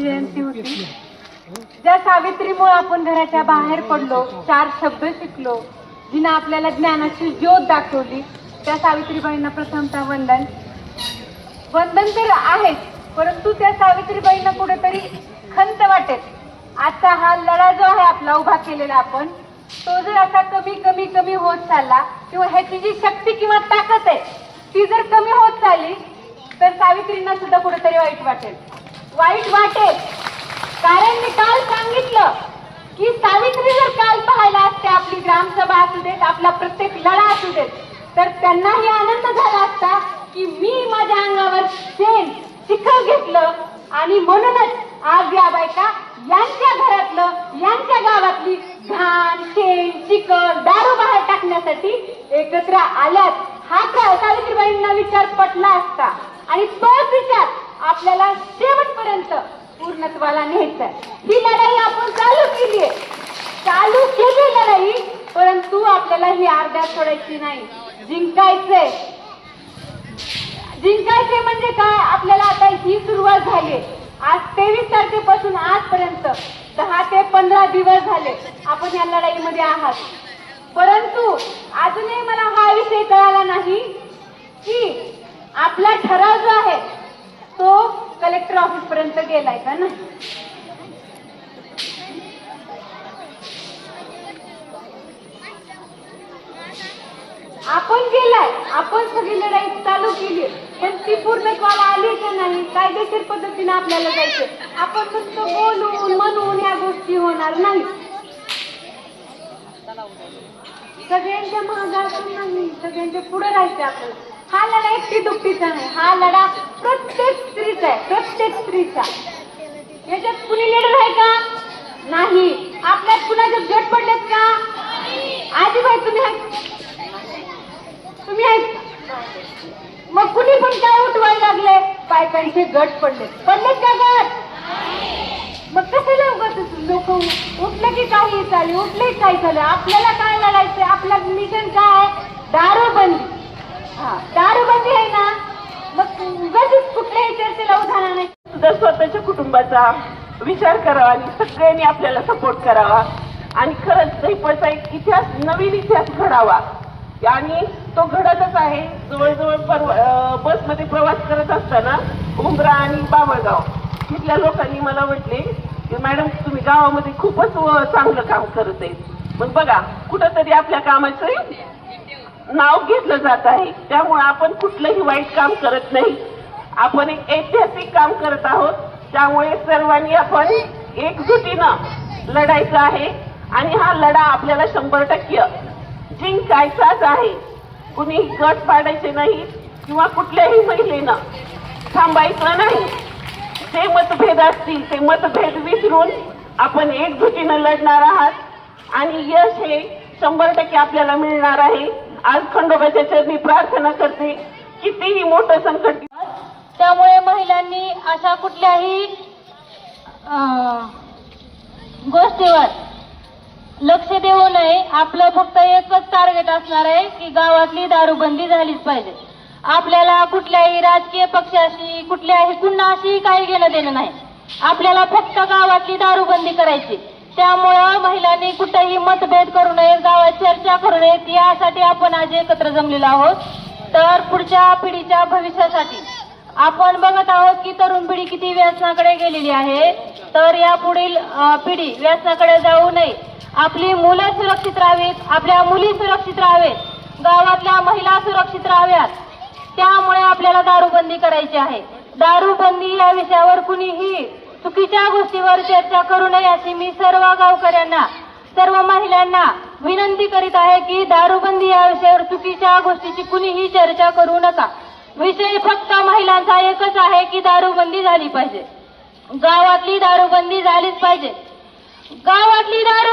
जयंती होती. ज्या सावित्रीमुळे आपण घराच्या बाहेर पडलो चार शब्द शिकलो जिनं आपल्याला ज्ञानाची ज्योत दाखवली त्या सावित्रीबाईंना प्रथमता वंदन. वंदन तर आहेच परंतु त्या सावित्रीबाईंना कुठेतरी खंत वाटेल. आजचा हा लढा जो आहे आपला उभा केलेला आपण तो जर असा कमी कमी कमी होत चालला किंवा ह्याची जी शक्ती किंवा ताकद आहे ती जर कमी होत चालली तर सावित्रींना सुद्धा कुठेतरी वाईट वाटेल. वाईट वाटेल कारण मी काल सांगितलं की सावित्री जर काल पाहायला असते आपली ग्रामसभा असू देत आपला प्रत्येक लढा असू देत तर त्यांनाही आनंद झाला असता की मी माझ्या अंगावर शेण चिखल घेतलं आणि म्हणूनच आज या बायका यांच्या घरातलं यांच्या गावातली घाण शेण चिखल दारू बाहेर टाकण्यासाठी एकत्र आल्यात. हा काळ सावित्रीबाईंना विचार पटला असता. आणि तोच विचार आपल्याला शेवटपर्यंत पूर्णत्वाला न्यायचं ही लढाई आपण चालू केली आहे. चालू केली लढाई परंतु आपल्याला ही अर्ध्यात सोडायची नाही. जिंकायचंय. जिंकायचे म्हणजे काय? आपल्याला आता ही सुरुवात झाली आज तेवीस तारखेपासून आजपर्यंत दहा ते पंधरा दिवस झाले आपण या लढाईमध्ये आहात. परंतु अजूनही मला हा विषय कळाला नाही की आपला ठराव जो आहे तो कलेक्टर ऑफिस पर्यंत गेलाय का ना आपण गेलाय. आपण सगळी लढाई चालू केली. पण ती पूर्णत्वाला आली का नाही? कायदेशीर पद्धतीने आपल्याला जायचं आपण फक्त बोलून म्हणून या गोष्टी होणार नाही. सगळ्यांच्या मागे असून नाही. सगळ्यांच्या पुढे राहायचं आपण. हा लढा एकटी दुपटीचा नाही. हा लढा प्रत्येक स्त्रीचा आहे प्रत्येक स्त्रीचा याच्यात कुणी लिडर आहे का? नाही. आपल्यात कुणाच्या गट पडलेत का? आजीबाई तुम्ही तुम्ही आहेत मग कुणी पण काय उठवायला लागले? बायकांचे गट पडले पडलेत. का गट मग कसं उगाच लोक उठले की काही चालू? उठले काही झालं आपल्याला काय लढायचं आपलं मिशन काय दारू बंदी दारूबंदी आहे ना मग उगाच कुठल्याही चर्चेला उदाहरण नाही सुद्धा स्वतःच्या कुटुंबाचा विचार करावा आणि सगळ्यांनी आपल्याला सपोर्ट करावा. आणि खरंच दैपचा एक इतिहास नवीन इतिहास घडावा. आणि तो घडतच आहे. जवळजवळ परवा बसमध्ये प्रवास करत असताना उमरा आणि बाबळगाव तिथल्या लोकांनी मला म्हटले की मॅडम तुम्ही गावामध्ये खूपच चांगलं काम करत आहे मग बघा कुठंतरी आपल्या कामाचं नाव घेतलं जात आहे. त्यामुळे आपण कुठलंही वाईट काम करत नाही. आपण एक ऐतिहासिक काम करत आहोत. त्यामुळे सर्वांनी आपण एकजुटीनं लढायचं आहे. आणि हा लढा आपल्याला शंभर टक्के जिंकायचाच आहे. कुणी गट पाडायचे नाही किंवा कुठल्याही महिलेनं थांबायचं नाही. जे मतभेद असतील ते मतभेद विसरून आपण एकजुटीनं लढणार आहात. आणि यश हे शंभर टक्के आपल्याला मिळणार आहे. आज खंडोबाच्या चरणी प्रार्थना करते. कितीही मोठं संकट त्यामुळे महिलांनी अशा कुठल्याही गोष्टीवर लक्ष देऊ नये. आपलं फक्त एकच टार्गेट असणार आहे की गावातली दारूबंदी झालीच पाहिजे. आपल्याला कुठल्याही राजकीय पक्षाशी कुठल्याही कुणाशी काही घेणं देणं नाही. आपल्याला फक्त गावातली दारूबंदी करायची. त्यामुळं महिलांनी कुठेही मतभेद करू नये गावात चर्चा करू नयेत यासाठी आपण आज एकत्र जमलेलो आहोत. तर पुढच्या पिढीच्या भविष्यासाठी आपण बघत आहोत की तरुण पिढी किती व्यसनाकडे गेलेली आहे. तर या पुढील पिढी व्यसनाकडे जाऊ नये. आपली मुलं सुरक्षित राहावीत आपल्या मुली सुरक्षित राहावेत गावातल्या महिला सुरक्षित राहाव्यात. त्यामुळे आपल्याला दारूबंदी करायची आहे. दारूबंदी या विषयावर कुणीही चुकीच्या गोष्टीवर चर्चा करू नये अशी मी सर्व गावकऱ्यांना सर्व महिलांना विनंती करीत आहे की दारूबंदी या विषयावर चुकीच्या गोष्टीची कुणीही चर्चा करू नका. विषय फक्त महिलांचा एकच आहे की दारूबंदी झाली पाहिजे. गावातली दारूबंदी झालीच पाहिजे. गावातली दारू